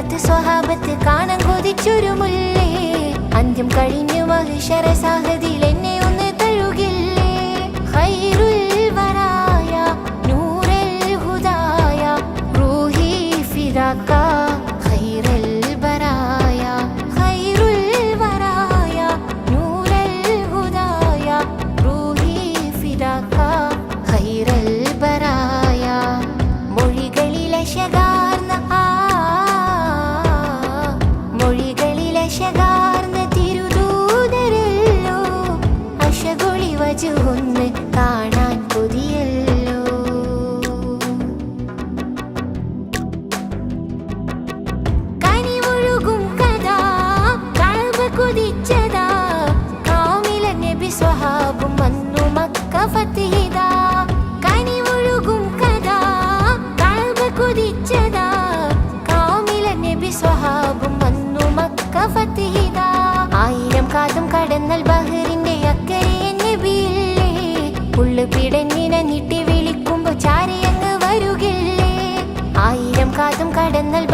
കാത്തു സ്വഭാവത്തിൽ കാണാൻ കൊതിച്ചൊരു മുല്ലേ. അന്ത്യം കഴിഞ്ഞു മഹിഷര സാഹതിയിൽ എന്നെ അക്കരെ ഉള്ളു പിടഞ്ഞിനെ ആയിരം കാതും കടന്നൽ